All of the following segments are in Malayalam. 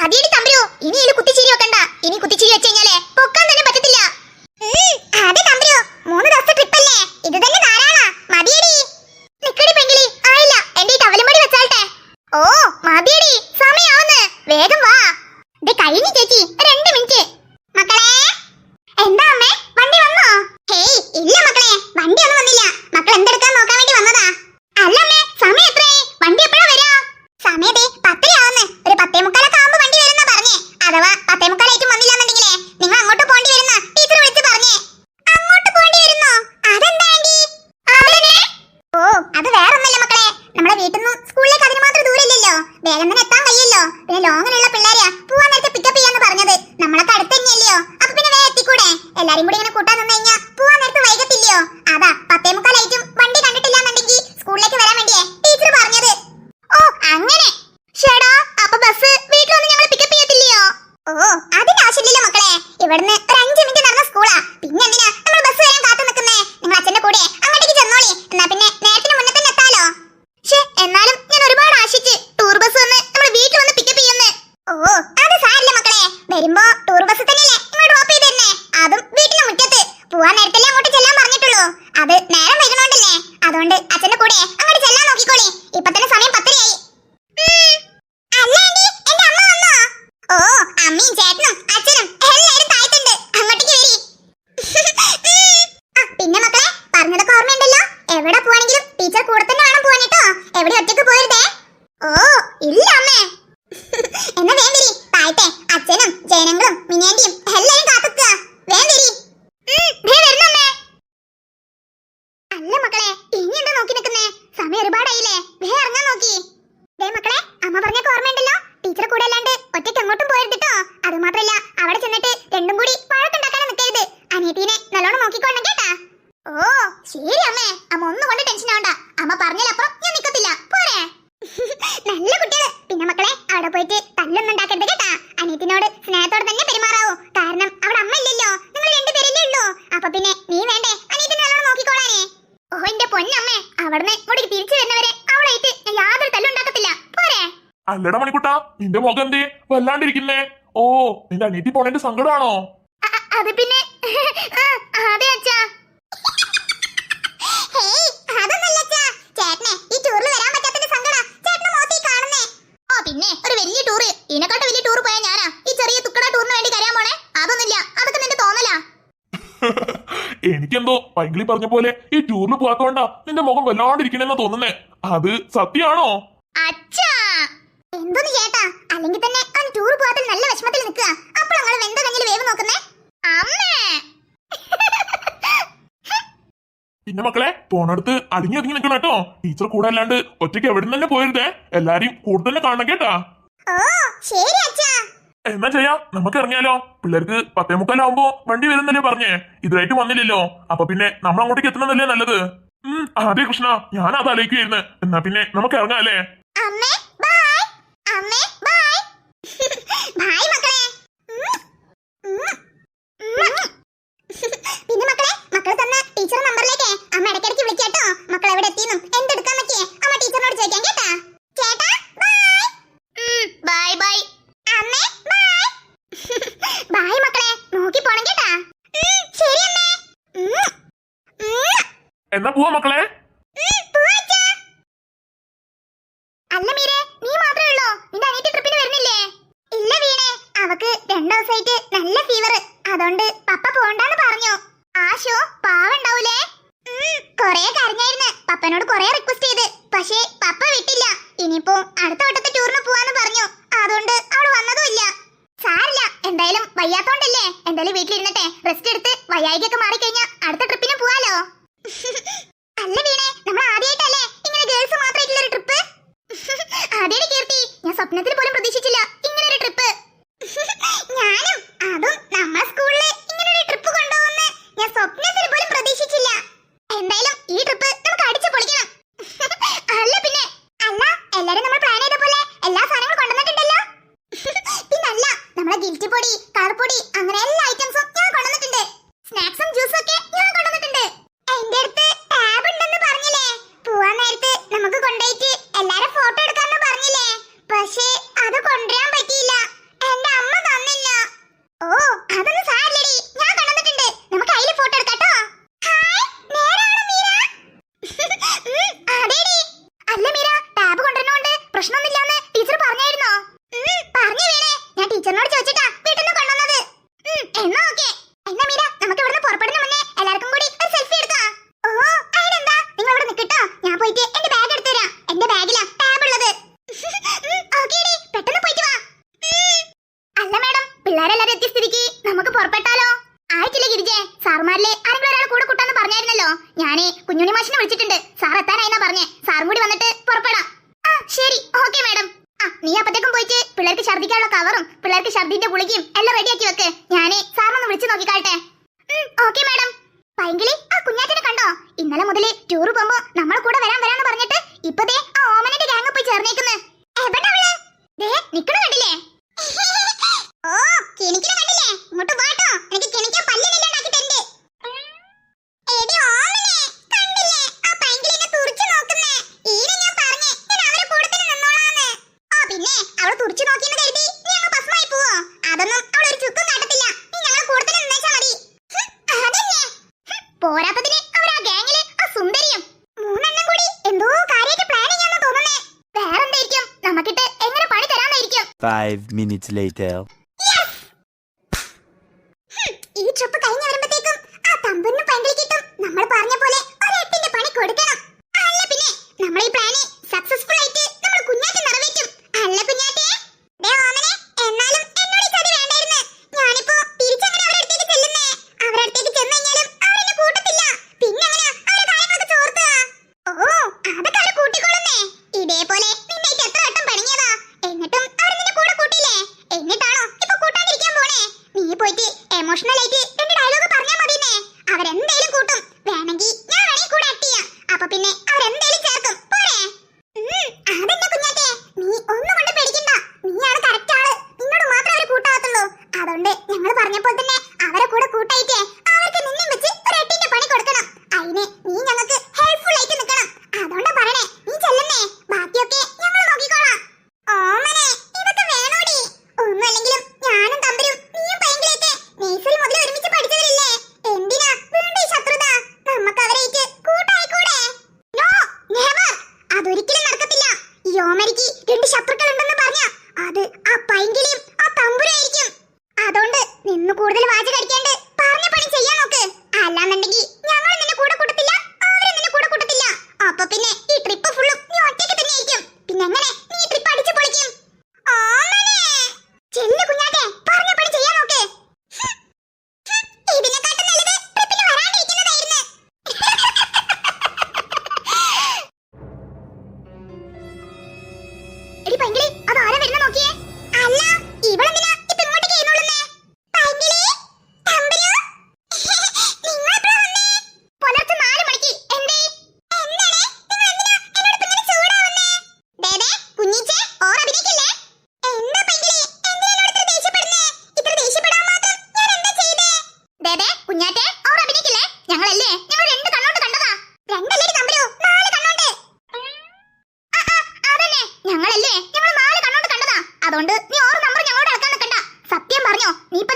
മതിയടി തമ്പുരു. ഇനി ഇതിൽ കുത്തിച്ചിരി വെക്കണ്ട. ഇനി കുത്തിച്ചിരി വെച്ച് പൊക്കാൻ തന്നെ പറ്റത്തില്ല ഉം, അതെ തമ്പുരു മൂന്ന് ദിവസത്തെ ട്രിപ്പ് അല്ലേ ഇത് തന്നെ ധാരാളാ മതിയടി നിക്കടി പെങ്കിളി ആയില്ല എന്റെ ഈ ടവലും പടി വെച്ചാട്ടെ ഓ മതിയടി സമയാവുന്ന് വേഗം വാ ദേ കഴിഞ്ഞു ചേച്ചി രണ്ട് മിനിറ്റ് മക്കളെ എന്താ അമ്മേ വണ്ടി വന്നോ ഹേയ് ഇല്ല മക്കളെ വണ്ടി ഒന്നും വന്നില്ല മക്കൾ എന്തെടുക്കാൻ നോക്കാൻ വേണ്ടി വന്നതാ അല്ല അമ്മേ സമയം എത്രയായി വണ്ടി എപ്പോഴാ വരാ സമയത്തെ പത്തരയാവുന്ന് ഒരു പത്തേ മുക്കാലൊക്കെ ആവുമ്പോ വണ്ടി വരുന്ന പറഞ്ഞേ അഥവാ പത്തേ മുക്കാലായിട്ടും വന്നില്ലാന്നുണ്ടെങ്കിലേ നിങ്ങൾ അങ്ങോട്ട് പോണ്ടി വരുന്ന ടീച്ചർ വിളിച്ച് പറഞ്ഞേ അങ്ങോട്ട് പോണ്ടി വരുന്നോ അതെന്താ ആന്റി അവനെ ഓ അത് വേറൊന്നല്ല മക്കളെ നമ്മുടെ വീട്ടിൽ നിന്നും സ്കൂളിലേക്ക് അതിന് മാത്രം ദൂരമില്ലല്ലോ. വേഗം തന്നെ എത്താൻ കഴിയല്ലോ. പിന്നെ ലോങ്ങിലുള്ള പിള്ളേരെയാ പോവാൻ നേരത്തെ പിക്കപ്പ് ചെയ്യാന്ന് പറഞ്ഞത് നമ്മളൊക്കെ അടുത്ത് തന്നെയല്ലയോ അപ്പൊ പിന്നെ വേഗം എത്തിക്കൂടെ എല്ലാരും കൂടി ഇങ്ങനെ കൂട്ടാൻ നിന്ന് കഴിഞ്ഞാ പോവാൻ നേരത്തെ വൈകത്തില്ലയോ അതാ പത്തേ മുക്കാലായിട്ടും വണ്ടി കണ്ടിട്ടില്ലാന്നുണ്ടെങ്കിൽ സ്കൂളിലേക്ക് വരാൻ വേണ്ടിയേ ടീച്ചർ പറഞ്ഞത് ഓ അങ്ങനെ ഷേടാ അപ്പൊ ബസ് വീട്ടിൽ വന്ന് ഞങ്ങൾ പിക്കപ്പ് ചെയ്യത്തില്ലയോ ഓ അതിന്റെ ആവശ്യമില്ലല്ലോ മക്കളെ ഇവിടുന്ന് ഒരു അഞ്ച് മിനിറ്റ് നടന്ന സ്കൂളാ പിന്നെ എന്തിനാ നമ്മൾ ബസ് വരാൻ കാത്തു നിൽക്കുന്നേ നിങ്ങൾ അച്ഛന്റെ കൂടെ അങ്ങോട്ടേക്ക് ചെന്നോളി എന്നാ പിന്നെ നേരത്തിന് മുന്നേ തന്നെ എത്താലോ ഷേ എന്നാലും ഞാൻ ഒരുപാട് ആശിച്ച് ടൂർ ബസ് വന്ന് നമ്മൾ വീട്ടിൽ വന്ന് പിക്കപ്പ് ചെയ്യുന്നു ഓ അത് സാരില്ല മക്കളെ വരുമ്പോ ടൂർ ബസ് തന്നെയല്ലേ നിങ്ങൾ ഡ്രോപ്പ് ചെയ്ത് തന്നെ അതും വീട്ടിലെ മുറ്റത്ത് പോവാൻ നേരത്തല്ലേ അങ്ങോട്ട് ചെല്ലാൻ പറഞ്ഞിട്ടുള്ളൂ. അത് നേരം വരുന്നുണ്ടല്ലേ അതുകൊണ്ട് അച്ഛന്റെ കൂടെ അങ്ങോട്ട് ചെല്ലാൻ നോക്കിക്കോളി. ഇപ്പൊ തന്നെ സമയം പത്തരയായി? ഓ അമ്മയും ചേട്ടനും അച്ഛനും എല്ലാരും താഴത്തുണ്ട്. അങ്ങോട്ടേക്ക് വരി. പിന്നെ മക്കളെ പറഞ്ഞതൊക്കെ ഓർമ്മയുണ്ടല്ലോ. എവിടെ പോവാണെങ്കിലും ടീച്ചർ കൂടെ തന്നെ വേണം പോവാൻ കേട്ടോ. എവിടെ ഒറ്റയ്ക്ക് പോരുതേ ഓ ഇല്ല അമ്മേ എന്നാ വേം വരി താഴത്തെ അച്ഛനും ജനങ്ങളും മിനിയാന്റിയും എല്ലാരും കാത്തുക്കുക വേം വരി ഉം, ദേ വരുന്നു അമ്മേ. അല്ല മക്കളെ ഇനി എന്താ നോക്കി നിൽക്കുന്നേ സമയം ഒരുപാടായില്ലേ വേ ഇറങ്ങാൻ നോക്കി ദേ മക്കളെ അമ്മ പറഞ്ഞൊക്കെ ഓർമ്മയുണ്ടല്ലോ ടീച്ചർ കൂടെ അല്ലാണ്ട് ഒറ്റയ്ക്ക് എങ്ങോട്ടും പോയത് കേട്ടോ അത് മാത്രല്ല അവിടെ ചെന്നിട്ട് രണ്ടും കൂടി വഴക്കുണ്ടാക്കാനും നിൽക്കരുത് അനിയത്തിനെ നല്ലോണം നോക്കിക്കൊള്ളണം കേട്ടാ. ഓ ശരി അമ്മേ. അമ്മ ഒന്നും കൊണ്ട് ടെൻഷൻ ആവണ്ട. അമ്മ പറഞ്ഞതിലപ്പുറം ഞാൻ നിക്കത്തില്ല. പോരെ. നല്ല കുട്ടികൾ. പിന്നെ മക്കളെ അവിടെ പോയിട്ട് തല്ലൊന്നും ഉണ്ടാക്കരുത് കേട്ടാ. അനിയത്തിനോട് സ്നേഹത്തോടെ തന്നെ പെരുമാറാവൂ. കാരണം അവിടെ അമ്മ ഇല്ലല്ലോ. നിങ്ങൾ രണ്ടുപേരല്ലേ ഉള്ളൂ. അപ്പൊ പിന്നെ നീ വേണ്ടേ അനിയത്തിനെ നല്ലോണം നോക്കിക്കോളാനേ ഓ എന്റെ പൊന്നമ്മേ അവിടുന്ന് ഇങ്ങോട്ടേക്ക് തിരിച്ചു വരുന്നവരെ അവിടെ ആയിട്ട് ഞാൻ യാതൊരു തല്ലുണ്ടാക്കത്തില്ല പോരെ അല്ലടാ മണിക്കുട്ടാ നിന്റെ മുഖം എന്തേ? വല്ലാണ്ടിരിക്കുന്നേ. ഓ നിന്റെ അനിയത്തി പോണേന്റെ സങ്കടമാണോ അത് പിന്നെ അതെ അച്ഛാ. പിന്നെ ഒരു വലിയ ടൂർ ഇതിനെക്കാട്ട് വലിയ ടൂർ പോയാ ഞാനാ. ഈ ചെറിയ തുക്കട ടൂറിന് വേണ്ടി കരയാൻ പോണേ? അതൊന്നുമില്ല. അതൊക്കെ നിന്റെ തോന്നലാ. എനിക്കെന്തോ പൈങ്കിളി പറഞ്ഞ പോലെ ഈ ടൂറിന് പോകാത്തോണ്ടാ നിന്റെ മുഖം വല്ലാണ്ടിരിക്കണെന്നാ തോന്നുന്നേ. അത് സത്യാണോ? അച്ഛാ എന്തോന്ന് ചേട്ടാ? അല്ലെങ്കിൽ തന്നെ അവൻ ടൂർ പോകാത്ത നല്ല വിഷമത്തിൽ നിൽക്കുക. അപ്പോൾ നിങ്ങൾ വെന്ത കഞ്ഞിൽ വേവ് നോക്കുന്നേ? അമ്മേ! പിന്നെ മക്കളെ പോണടുത്ത് അടങ്ങി ഒതുങ്ങി നിൽക്കണം കേട്ടോ. ടീച്ചർ കൂടെ അല്ലാണ്ട് ഒറ്റയ്ക്ക് എവിടെ തന്നെ പോയിരുതേ എല്ലാരെയും കൂടെ തന്നെ കാണണം കേട്ടാ. ഓ ശരി അച്ഛാ. എന്നാ ചെയ്യാ? നമുക്ക് ഇറങ്ങിയാലോ? പിള്ളേർക്ക് പത്തേ മുക്കാലാവുമ്പോ വണ്ടി വരുന്നല്ലേ പറഞ്ഞേ? ഇതുവരായിട്ട് വന്നില്ലല്ലോ. അപ്പൊ പിന്നെ നമ്മൾ അങ്ങോട്ടേക്ക് എത്തണമെന്നല്ലേ നല്ലത്? ഉം അതെ കൃഷ്ണ ഞാൻ അത് ആലോചിക്കുവായിരുന്നു. എന്നാ പിന്നെ നമുക്ക് ഇറങ്ങാല്ലേ അമ്മേ അമ്മേ ബൈ ബൈ മക്കളെ. പിന്നെ മക്കളെ മക്കൾ തന്ന ടീച്ചർ നമ്പറിലേക്ക് അമ്മ ഇടയ്ക്കിടയ്ക്ക് വിളിക്കാട്ടോ മക്കൾ എവിടെ എത്തിയെന്നും. എന്തെടുക്കാന്നൊക്കെ അമ്മ ടീച്ചറിനോട് ചോദിക്കാൻ കേട്ടാ. ചേട്ടാ ബൈ ബൈ ബൈ അമ്മേ ബൈ ബൈ മക്കളെ. നോക്കി പോണം കേട്ടാ. ശരി അമ്മേ. എന്നാ പോവാ മക്കളെ ഉം, പോവാ അച്ഛാ. അല്ല മീരെ നീ മാത്രമേ ഉള്ളോ നിന്റെ അനിയത്തി ട്രിപ്പിന് വരുന്നില്ലേ ഇല്ല വീണേ അവക്ക് രണ്ടു ദിവസമായിട്ട് നല്ല ഫീവർ അതുകൊണ്ട് പപ്പ പോണ്ടെന്ന് പറഞ്ഞു ആശോ പാവുണ്ടാവൂലേ കൊറേ കരഞ്ഞായിരുന്നു പപ്പനോട് കൊറേ റിക്വസ്റ്റ് ചെയ്ത് പക്ഷേ പപ്പ വിട്ടില്ല ഇനിയിപ്പോ അടുത്ത വട്ടത്തെ ടൂറിന് പോവാന്ന് പറഞ്ഞു അതുകൊണ്ട് അവൾ വന്നതുമില്ല സാരില്ല എന്തായാലും വയ്യാത്തോണ്ടല്ലേ എന്തായാലും വീട്ടിലിരുന്നിട്ടെ റെസ്റ്റ് എടുത്ത് മാറിക്കഴിഞ്ഞാ അടുത്ത ട്രിപ്പിന് പോവാലോ? അല്ല വീണേ നമ്മൾ ആദ്യമായിട്ടല്ലേ ഇങ്ങനെ ഗേൾസ് മാത്രമായിട്ടുള്ള ഒരു ട്രിപ്പ് അതേടി കീർത്തി ഞാൻ സ്വപ്നത്തിൽ പോലും പ്രതീക്ഷിച്ചില്ല ഇങ്ങനെ ഒരു ട്രിപ്പ് ഞാനും അതും നമ്മുടെ സ്കൂളിൽ ഇങ്ങനെ ഒരു ട്രിപ്പ് കൊണ്ടുപോകുന്ന ഞാൻ സ്വപ്നത്തിൽ പോലും പ്രതീക്ഷിച്ചില്ല. എന്തായാലും ഈ ട്രിപ്പ് നമുക്ക് അടിച്ചു പൊളിക്കണം. അല്ല പിന്നെ അല്ല എല്ലാരും നമ്മൾ പിള്ളേർക്ക് ഛർദിക്കാനുള്ള കവറും പിള്ളേർക്ക് ഛർദിന്റെ ഗുളികയും എല്ലാം റെഡിയാക്കി വെക്ക്. ഞാനേ സാറിനൊന്ന് വിളിച്ചു നോക്കിക്കാട്ടെ. ഓക്കെ മാഡം പൈങ്കിളി ആ കുഞ്ഞാറ്റനെ കണ്ടോ? ഇന്നലെ മുതലേ ടൂർ പോകുമ്പോ നമ്മളെ കൂടെ വരാൻ വരാന്ന് പറഞ്ഞിട്ട് ഇപ്പതേ ആ ഓമനന്റെ ഗ്യാങ് പോയി ചേർന്നേക്കുന്നു. കണ്ടില്ലേ? ഓ കിണിക്കിനെ കണ്ടില്ലേ? ഇങ്ങോട്ട് പോരാത്തതിന് അവരാ ആ ആ സുന്ദരിയും. മൂന്നെണ്ണം കൂടി എന്തോ കാര്യമായിട്ട് പ്ലാൻ ആണെന്ന് തോന്നുന്നേ. വേറെന്തായിരിക്കും? നമുക്കിട്ട് എങ്ങനെ പണി തരാന്നായിരിക്കും 5 minutes later. പോയിട്ട് എമോഷണൽ ആയിട്ട് രണ്ട് ഡയലോഗ് പറഞ്ഞാൽ മതിയെന്നേ. അവരെന്തേലും കൂട്ടും. വേണമെങ്കിൽ ഞാൻ വേണമെങ്കിൽ കൂടെ അപ്പ് ചെയ്യാം. അപ്പൊ പിന്നെ യോമരിക്ക് രണ്ട് ശത്രുക്കൾ ഉണ്ടെന്ന് പറഞ്ഞ അത് ആ പൈങ്കിളിയും ആ തമ്പുരായിരിക്കും. അതുകൊണ്ട് നിന്ന് കൂടുതൽ വാചകടിക്കേണ്ടത് ഞങ്ങളല്ലേ? ഞങ്ങൾ നാല് കണ്ണോണ്ട് കണ്ടതാ. അതുകൊണ്ട് നീ ഓർ നമ്പർ ഞങ്ങളോട് ഇളക്കാൻ നിൽക്കണ്ട സത്യം പറഞ്ഞോ നീ ഇപ്പൊ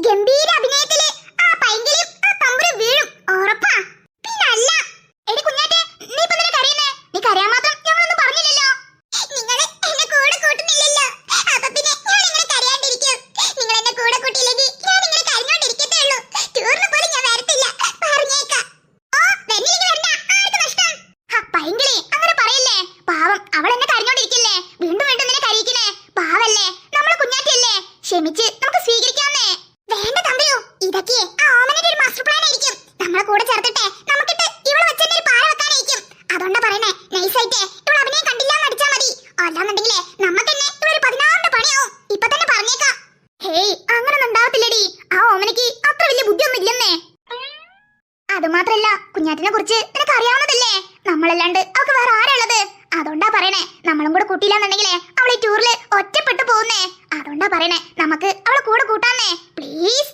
ഗംഭീര അഭിനയത്തിൽ പണിയാവും. തന്നെ ഹേയ് ആ അത്ര വലിയ കുഞ്ഞാറ്റിനെ കുറിച്ച് നിനക്ക് അറിയാവുന്നതല്ലേ? വേറെ പറയണേ നമ്മളും കൂടെ അവളെ ടൂറിൽ ഒറ്റപ്പെട്ടു പോകുന്നേ. അതുകൊണ്ടാ പറയണേ നമുക്ക് അവളെ കൂടെ കൂട്ടാന്നേ. പ്ലീസ്